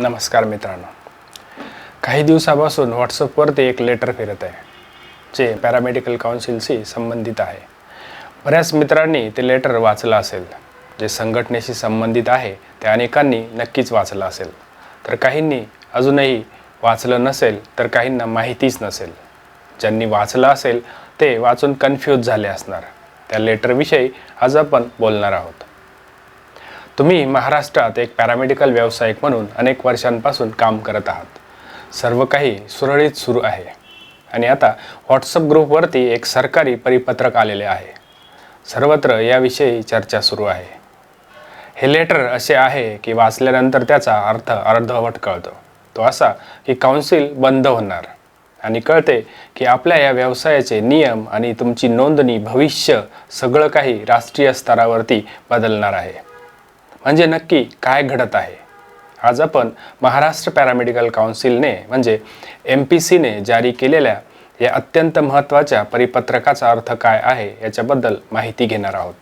नमस्कार मित्रांनो. काही दिवसापासून व्हॉट्सअपवरती एक लेटर फिरत आहे जे पॅरामेडिकल काउन्सिलशी संबंधित आहे. बऱ्याच मित्रांनी ते लेटर वाचलं असेल जे संघटनेशी संबंधित आहे ते अनेकांनी नक्कीच वाचलं असेल. तर काहींनी अजूनही वाचलं नसेल तर काहींना माहितीच नसेल. ज्यांनी वाचलं असेल ते वाचून कन्फ्यूज झाले असणार. त्या लेटरविषयी आज आपण बोलणार आहोत. तुम्ही महाराष्ट्रात एक पॅरामेडिकल व्यावसायिक म्हणून अनेक वर्षांपासून काम करत आहात. सर्व काही सुरळीत सुरू आहे. आणि आता व्हॉट्सअप ग्रुपवरती एक सरकारी परिपत्रक आलेले आहे. सर्वत्र याविषयी चर्चा सुरू आहे. हे लेटर असे आहे की वाचल्यानंतर त्याचा अर्थ अर्धवट कळतो. तो असा की काउन्सिल बंद होणार. आणि कळते की आपल्या या व्यवसायाचे नियम आणि तुमची नोंदणी भविष्य सगळं काही राष्ट्रीय स्तरावरती बदलणार आहे. म्हणजे नक्की काय घडत आहे? आज आपण महाराष्ट्र पॅरामेडिकल काउन्सिलने म्हणजे एम पी सीने जारी केलेल्या या अत्यंत महत्त्वाच्या परिपत्रकाचा अर्थ काय आहे याच्याबद्दल माहिती घेणार आहोत.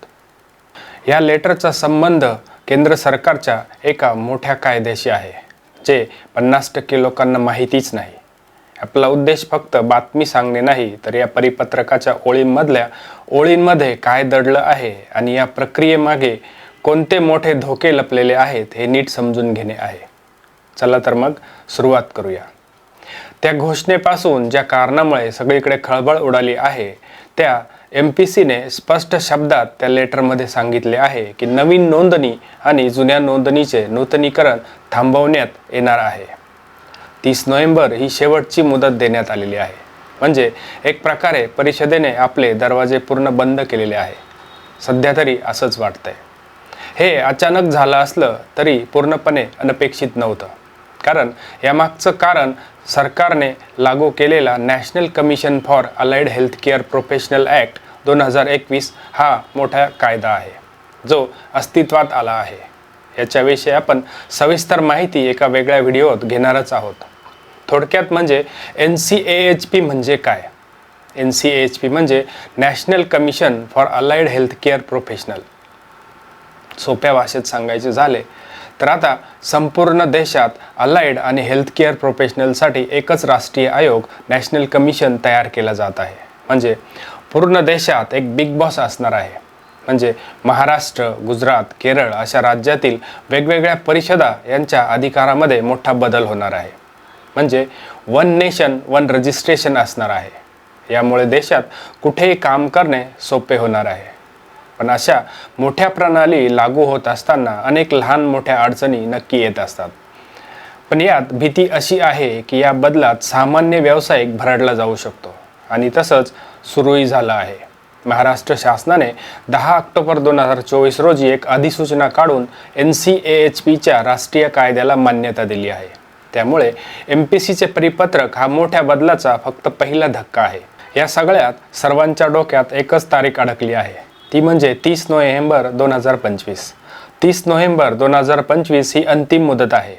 या लेटरचा संबंध केंद्र सरकारच्या एका मोठ्या कायद्याशी आहे जे पन्नास टक्के लोकांना माहितीच नाही. आपला उद्देश फक्त बातमी सांगणे नाही तर या परिपत्रकाच्या ओळींमधल्या ओळींमध्ये काय दडलं आहे आणि या प्रक्रियेमागे कोणते मोठे धोके लपलेले आहेत हे नीट समजून घेणे आहे. चला तर मग सुरुवात करूया. त्या घोषणेपासून ज्या कारणामुळे सगळीकडे खळबळ उडाली आहे त्या एम पी सीने स्पष्ट शब्दात त्या लेटरमध्ये सांगितले आहे की नवीन नोंदणी आणि जुन्या नोंदणीचे नूतनीकरण थांबवण्यात येणार आहे. तीस नोव्हेंबर ही शेवटची मुदत देण्यात आलेली आहे. म्हणजे एक प्रकारे परिषदेने आपले दरवाजे पूर्ण बंद केलेले आहे. सध्या तरी असंच वाटतंय. हे अचानक झालं असलं तरी पूर्णपणे अनपेक्षित नव्हतं. कारण यामागचं कारण सरकारने लागू केलेला national commission for allied health care professional act दोन हजार एकवीस हा मोठा कायदा आहे. जो अस्तित्वात आला आहे. याच्याविषयी आपण सविस्तर माहिती एका वेगळ्या व्हिडिओत घेणारच आहोत. थोडक्यात म्हणजे N C A H P म्हणजे काय? N C A H P म्हणजे national commission for allied health care professional. सोप्या भाषेत सांगायचे झाले तर आता संपूर्ण देशात अलाइड आणि हेल्थकेअर प्रोफेशनलसाठी एकच राष्ट्रीय आयोग नॅशनल कमिशन तयार केला जात आहे. म्हणजे पूर्ण देशात एक बिग बॉस असणार आहे. म्हणजे महाराष्ट्र गुजरात केरळ अशा राज्यातील वेगवेगळ्या परिषदा यांच्या अधिकारामध्ये मोठा बदल होणार आहे. म्हणजे वन नेशन वन रजिस्ट्रेशन असणार आहे. यामुळे देशात कुठेही काम करणे सोपे होणार आहे. पण अशा मोठ्या प्रणाली लागू होत असताना अनेक लहान मोठ्या अडचणी नक्की येत असतात. पण यात भीती अशी आहे की या बदलात सामान्य व्यावसायिक भरडला जाऊ शकतो आणि तसंच सुरूही झालं आहे. महाराष्ट्र शासनाने दहा ऑक्टोबर दोन हजार चोवीस रोजी एक अधिसूचना काढून एन सी ए एच पीच्या राष्ट्रीय कायद्याला मान्यता दिली आहे. त्यामुळे एम पी सीचे परिपत्रक हा मोठ्या बदलाचा फक्त पहिला धक्का आहे. या सगळ्यात सर्वांच्या डोक्यात एकच तारीख अडकली आहे. ती म्हणजे तीस नोव्हेंबर दोन हजार पंचवीस. तीस नोव्हेंबर दोन हजार पंचवीस ही अंतिम मुदत आहे.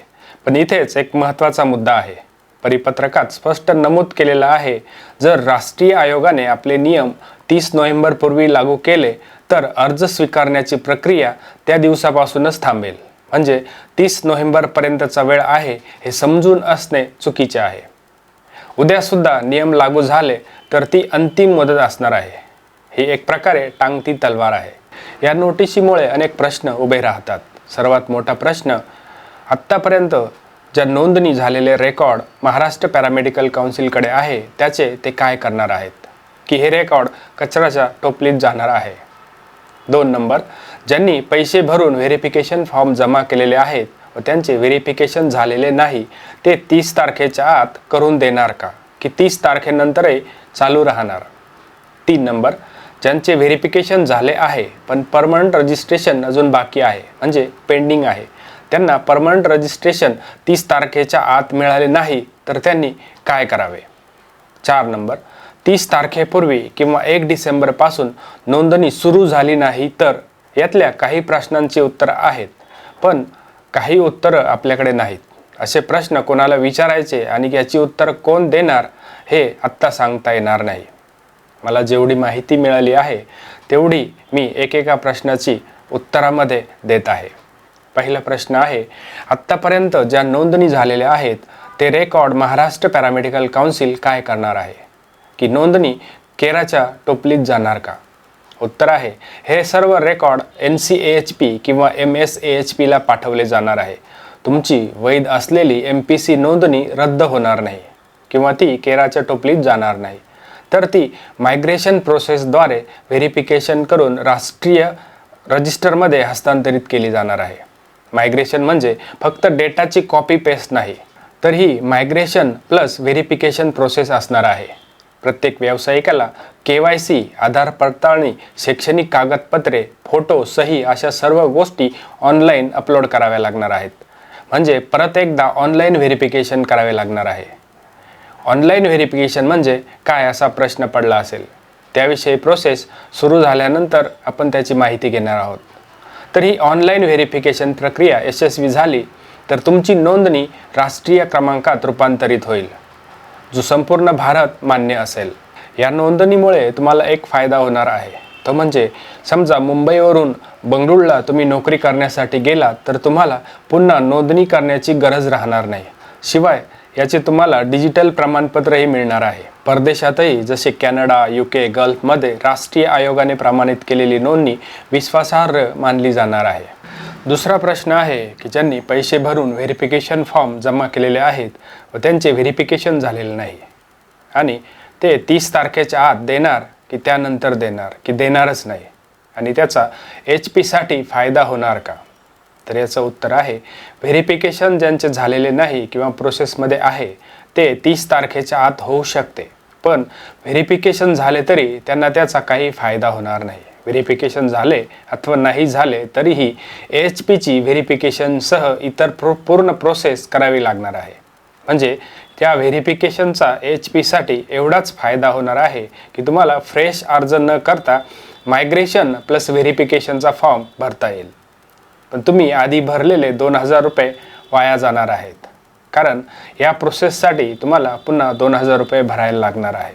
पण इथेच एक महत्त्वाचा मुद्दा आहे. परिपत्रकात स्पष्ट नमूद केलेलं आहे जर राष्ट्रीय आयोगाने आपले नियम तीस नोव्हेंबरपूर्वी लागू केले तर अर्ज स्वीकारण्याची प्रक्रिया त्या दिवसापासूनच थांबेल. म्हणजे तीस नोव्हेंबरपर्यंतचा वेळ आहे हे समजून असणे चुकीचे आहे. उद्यासुद्धा नियम लागू झाले तर ती अंतिम मुदत असणार आहे. ही एक प्रकारे टांगती तलवार आहे. या नोटिशीमुळे अनेक प्रश्न उभे राहतात. सर्वात मोठा प्रश्न आत्तापर्यंत ज्या नोंदणी झालेले रेकॉर्ड महाराष्ट्र पॅरामेडिकल काउन्सिलकडे आहे त्याचे ते काय करणार आहेत? की हे रेकॉर्ड कचऱ्याच्या टोपलीत जाणार आहे? दोन नंबर ज्यांनी पैसे भरून व्हेरिफिकेशन फॉर्म जमा केलेले आहेत व त्यांचे व्हेरिफिकेशन झालेले नाही ते तीस तारखेच्या आत करून देणार का? की तीस तारखेनंतरही चालू राहणार? तीन नंबर ज्यांचे व्हेरिफिकेशन झाले आहे पण परमनंट रजिस्ट्रेशन अजून बाकी आहे म्हणजे पेंडिंग आहे. त्यांना परमनंट रजिस्ट्रेशन तीस तारखेच्या आत मिळाले नाही तर त्यांनी काय करावे? चार नंबर. तीस तारखेपूर्वी किंवा एक डिसेंबरपासून नोंदणी सुरू झाली नाही तर यातल्या काही प्रश्नांची उत्तरं आहेत पण काही उत्तरं आपल्याकडे नाहीत. असे प्रश्न कोणाला विचारायचे आणि याची उत्तरं कोण देणार हे आत्ता सांगता येणार नाही. मला जेवढी माहिती मिळाली आहे तेवढी मी एकेका प्रश्नाची उत्तरामध्ये देत आहे. पहिला प्रश्न आहे आत्तापर्यंत ज्या नोंदणी झालेल्या आहेत ते रेकॉर्ड महाराष्ट्र पॅरामेडिकल काउन्सिल काय करणार आहे? की नोंदणी केराच्या टोपलीत जाणार का? उत्तर आहे हे सर्व record N C A H P किंवा एम एस ए एच पीला पाठवले जाणार आहे. तुमची वैध असलेली एम पी सी नोंदणी रद्द होणार नाही किंवा ती केराच्या टोपलीत जाणार नाही. तर ती मायग्रेशन प्रोसेसद्वारे व्हेरिफिकेशन करून राष्ट्रीय रजिस्टरमध्ये हस्तांतरित केली जाणार आहे. मायग्रेशन म्हणजे फक्त डेटाची कॉपी पेस्ट नाही तर ही मायग्रेशन प्लस व्हेरिफिकेशन प्रोसेस असणार आहे. प्रत्येक व्यावसायिकाला के वाय सी आधार पडताळणी शैक्षणिक कागदपत्रे फोटो सही अशा सर्व गोष्टी ऑनलाईन अपलोड कराव्या लागणार आहेत. म्हणजे परत एकदा ऑनलाईन व्हेरिफिकेशन करावे लागणार आहे. ऑनलाईन व्हेरिफिकेशन म्हणजे काय असा प्रश्न पडला असेल? त्याविषयी प्रोसेस सुरू झाल्यानंतर आपण त्याची माहिती घेणार आहोत. तर ही ऑनलाईन व्हेरिफिकेशन प्रक्रिया यशस्वी झाली तर तुमची नोंदणी राष्ट्रीय क्रमांकात रूपांतरित होईल जो संपूर्ण भारत मान्य असेल. या नोंदणीमुळे तुम्हाला एक फायदा होणार आहे. तो म्हणजे समजा मुंबईवरून बंगळुरूला तुम्ही नोकरी करण्यासाठी गेलात तर तुम्हाला पुन्हा नोंदणी करण्याची गरज राहणार नाही. शिवाय याचे तुम्हाला डिजिटल प्रमाणपत्रही मिळणार आहे. परदेशातही जसे कॅनडा यू के गल्फमध्ये राष्ट्रीय आयोगाने प्रमाणित केलेली नोंदणी विश्वासार्ह मानली जाणार आहे. दुसरा प्रश्न आहे की ज्यांनी पैसे भरून व्हेरिफिकेशन फॉर्म जमा केलेले आहेत व त्यांचे व्हेरिफिकेशन झालेले नाही. आणि ते तीस तारखेच्या आत देणार की त्यानंतर देणार की देणारच नाही. आणि त्याचा एच पीसाठी फायदा होणार का? तर याचं उत्तर आहे व्हेरिफिकेशन ज्यांचे झालेले नाही किंवा प्रोसेसमध्ये आहे ते तीस तारखेच्या आत होऊ शकते. पण व्हेरिफिकेशन झाले तरी त्यांना त्याचा काही फायदा होणार नाही. व्हेरिफिकेशन झाले अथवा नाही झाले तरीही एच पीची व्हेरिफिकेशनसह इतर प्रो पूर्ण प्रोसेस करावी लागणार आहे. म्हणजे त्या व्हेरिफिकेशनचा एच पीसाठी एवढाच फायदा होणार आहे की तुम्हाला फ्रेश अर्ज न करता मायग्रेशन प्लस व्हेरिफिकेशनचा फॉर्म भरता येईल. पण तुम्ही आधी भरलेले दोन हजार रुपये वाया जाणार आहेत. कारण या प्रोसेससाठी तुम्हाला पुन्हा दोन हजार रुपये भरायला लागणार आहे.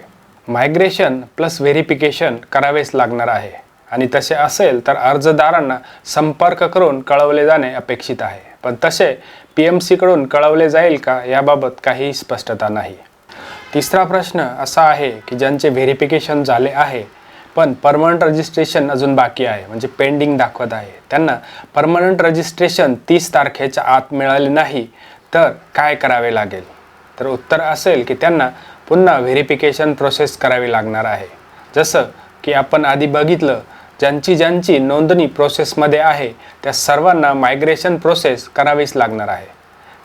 मायग्रेशन प्लस व्हेरिफिकेशन करावेच लागणार आहे. आणि तसे असेल तर अर्जदारांना संपर्क करून कळवले जाणे अपेक्षित आहे. पण तसे पी एम सीकडून कळवले जाईल का याबाबत काहीही स्पष्टता नाही. तिसरा प्रश्न असा आहे की ज्यांचे व्हेरिफिकेशन झाले आहे पण परमनंट रजिस्ट्रेशन अजून बाकी आहे. म्हणजे पेंडिंग दाखवत आहे. त्यांना परमनंट रजिस्ट्रेशन तीस तारखेच्या आत मिळाले नाही तर काय करावे लागेल? तर उत्तर असेल की त्यांना पुन्हा व्हेरिफिकेशन प्रोसेस करावी लागणार आहे. जसं की आपण आधी बघितलं ज्यांची ज्यांची नोंदणी प्रोसेसमध्ये आहे त्या सर्वांना मायग्रेशन प्रोसेस करावीच लागणार आहे.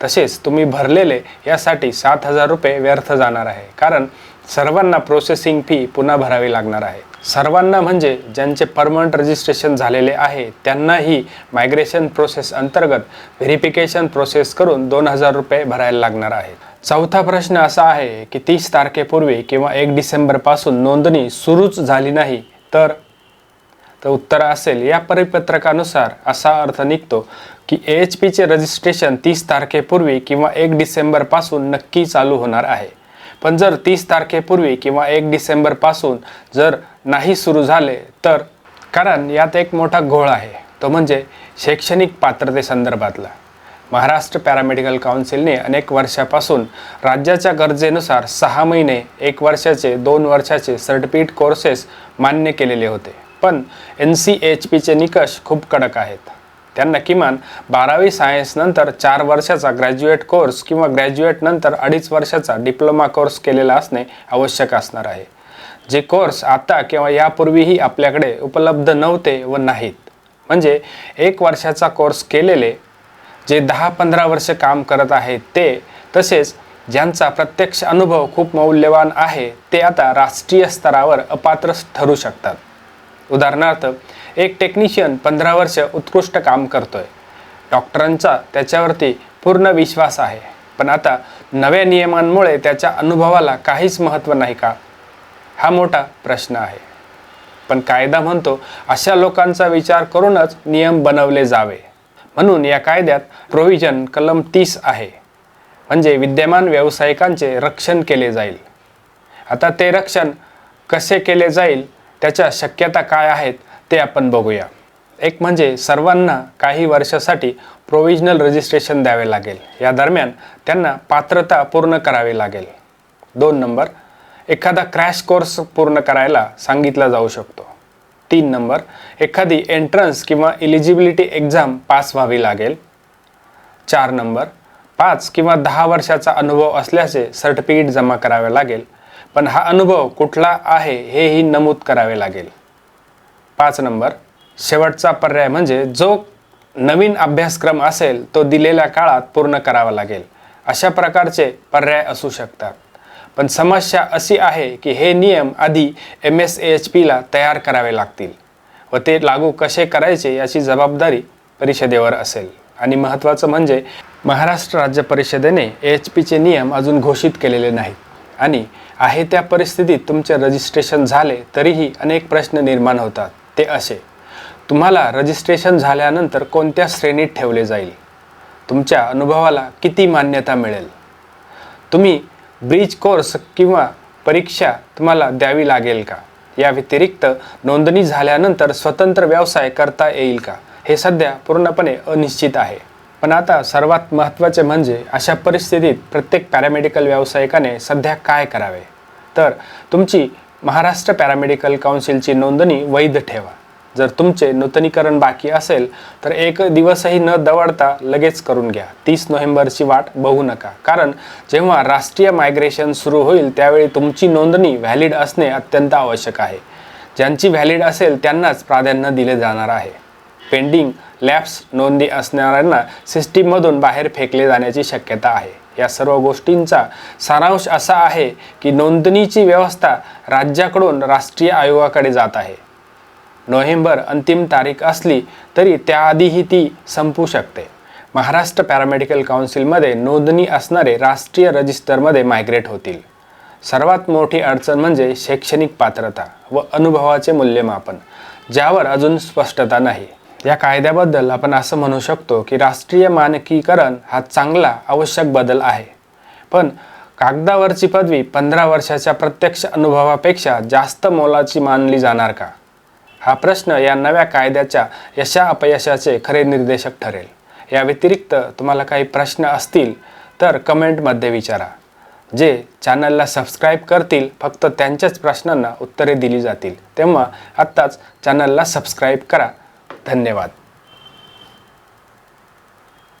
तसेच तुम्ही भरलेले यासाठी सात हजार रुपये व्यर्थ जाणार आहे. कारण सर्वांना प्रोसेसिंग फी पुन्हा भरावी लागणार आहे. सर्वांना म्हणजे ज्यांचे परमनंट रजिस्ट्रेशन झालेले आहे त्यांनाही मायग्रेशन प्रोसेस अंतर्गत व्हेरिफिकेशन प्रोसेस करून दोन हजार रुपये भरायला लागणार आहे. चौथा प्रश्न असा आहे की तीस तारखेपूर्वी किंवा एक डिसेंबरपासून नोंदणी सुरूच झाली नाही तर? तर उत्तर असेल या परिपत्रकानुसार असा अर्थ निघतो की एच पीचे रजिस्ट्रेशन तीस तारखेपूर्वी किंवा एक डिसेंबरपासून नक्की चालू होणार आहे. पण जर तीस तारखेपूर्वी किंवा एक डिसेंबरपासून जर नाही सुरू झाले तर कारण यात एक मोठा घोळ आहे. तो म्हणजे शैक्षणिक पात्रतेसंदर्भातला. महाराष्ट्र पॅरामेडिकल काउन्सिलने अनेक वर्षापासून राज्याच्या गरजेनुसार सहा महिने एक वर्षाचे दोन वर्षाचे सर्टिफिकेट कोर्सेस मान्य केलेले होते. पण एन सी एच पीचे निकष खूप कडक आहेत. त्यांना किमान बारावी सायन्सनंतर चार वर्षाचा ग्रॅज्युएट कोर्स किंवा ग्रॅज्युएटनंतर अडीच वर्षाचा डिप्लोमा कोर्स केलेला असणे आवश्यक असणार आहे. जे कोर्स आता किंवा यापूर्वीही आपल्याकडे उपलब्ध नव्हते व नाहीत. म्हणजे एक वर्षाचा कोर्स केलेले जे दहा पंधरा वर्ष काम करत आहेत ते तसेच ज्यांचा प्रत्यक्ष अनुभव खूप मौल्यवान आहे ते आता राष्ट्रीय स्तरावर अपात्र ठरू शकतात. उदाहरणार्थ एक टेक्निशियन पंधरा वर्ष उत्कृष्ट काम करतोय. डॉक्टरांचा त्याच्यावरती पूर्ण विश्वास आहे. पण आता नव्या नियमांमुळे त्याच्या अनुभवाला काहीच महत्त्व नाही का? हा मोठा प्रश्न आहे. पण कायदा म्हणतो अशा लोकांचा विचार करूनच नियम बनवले जावे. म्हणून या कायद्यात प्रोव्हिजन कलम तीस आहे. म्हणजे विद्यमान व्यावसायिकांचे रक्षण केले जाईल. आता ते रक्षण कसे केले जाईल त्याच्या शक्यता काय आहेत ते आपण बघूया. एक म्हणजे सर्वांना काही वर्षासाठी प्रोविजनल रजिस्ट्रेशन द्यावे लागेल. या दरम्यान त्यांना पात्रता पूर्ण करावी लागेल. दोन नंबर एखादा क्रॅश कोर्स पूर्ण करायला सांगितला जाऊ शकतो. तीन नंबर एखादी एंट्रन्स किंवा इलिजिबिलिटी एक्झाम पास व्हावी लागेल. चार नंबर पाच किंवा दहा वर्षाचा अनुभव असल्याचे सर्टिफिकेट जमा करावे लागेल. पण हा अनुभव कुठला आहे हेही नमूद करावे लागेल. पाच नंबर. शेवटचा पर्याय म्हणजे जो नवीन अभ्यासक्रम असेल तो दिलेल्या काळात पूर्ण करावा लागेल. अशा प्रकारचे पर्याय असू शकतात. पण समस्या अशी आहे की हे नियम आधी एम एस एच पीला तयार करावे लागतील व ते लागू कसे करायचे याची जबाबदारी परिषदेवर असेल. आणि महत्त्वाचं म्हणजे महाराष्ट्र राज्य परिषदेने एच पीचे नियम अजून घोषित केलेले नाहीत. आणि आहे त्या परिस्थितीत तुमचे रजिस्ट्रेशन झाले तरीही अनेक प्रश्न निर्माण होतात. ते असे. तुम्हाला रजिस्ट्रेशन झाल्यानंतर कोणत्या श्रेणीत ठेवले जाईल? तुमच्या अनुभवाला किती मान्यता मिळेल? तुम्ही ब्रिज कोर्स किंवा परीक्षा तुम्हाला द्यावी लागेल का? या व्यतिरिक्त नोंदणी झाल्यानंतर स्वतंत्र व्यवसाय करता येईल का? हे सध्या पूर्णपणे अनिश्चित आहे. पण आता सर्वात महत्त्वाचे म्हणजे अशा परिस्थितीत प्रत्येक पॅरामेडिकल व्यावसायिकाने सध्या काय करावे? तर तुमची महाराष्ट्र पॅरामेडिकल काउन्सिलची नोंदणी वैध ठेवा. जर तुमचे नूतनीकरण बाकी असेल तर एक दिवसही न दवडता लगेच करून घ्या. तीस नोव्हेंबरची वाट बघू नका. कारण जेव्हा राष्ट्रीय मायग्रेशन सुरू होईल त्यावेळी तुमची नोंदणी व्हॅलिड असणे अत्यंत आवश्यक आहे. ज्यांची व्हॅलिड असेल त्यांनाच प्राधान्य दिले जाणार आहे. पेंडिंग लॅब्स नोंदी असणाऱ्यांना सिस्टीममधून बाहेर फेकले जाण्याची शक्यता आहे. या सर्व गोष्टींचा सारांश असा आहे की नोंदणीची व्यवस्था राज्याकडून राष्ट्रीय आयोगाकडे जात आहे. नोव्हेंबर अंतिम तारीख असली तरी त्याआधीही ती संपू शकते. महाराष्ट्र पॅरामेडिकल काउन्सिलमध्ये नोंदणी असणारे राष्ट्रीय रजिस्टरमध्ये मायग्रेट होतील. सर्वात मोठी अडचण म्हणजे शैक्षणिक पात्रता व अनुभवाचे मूल्यमापन ज्यावर अजून स्पष्टता नाही. या कायद्याबद्दल आपण असं म्हणू शकतो की राष्ट्रीय मानकीकरण हा चांगला आवश्यक बदल आहे. पण कागदावरची पदवी पंधरा वर्षाच्या प्रत्यक्ष अनुभवापेक्षा जास्त मोलाची मानली जाणार का? हा प्रश्न या नव्या कायद्याच्या यशा अपयशाचे खरे निर्देशक ठरेल. या व्यतिरिक्त तुम्हाला काही प्रश्न असतील तर कमेंटमध्ये विचारा. जे चॅनलला सबस्क्राईब करतील फक्त त्यांच्याच प्रश्नांना उत्तरे दिली जातील. तेव्हा आत्ताच चॅनलला सबस्क्राईब करा. धन्यवाद.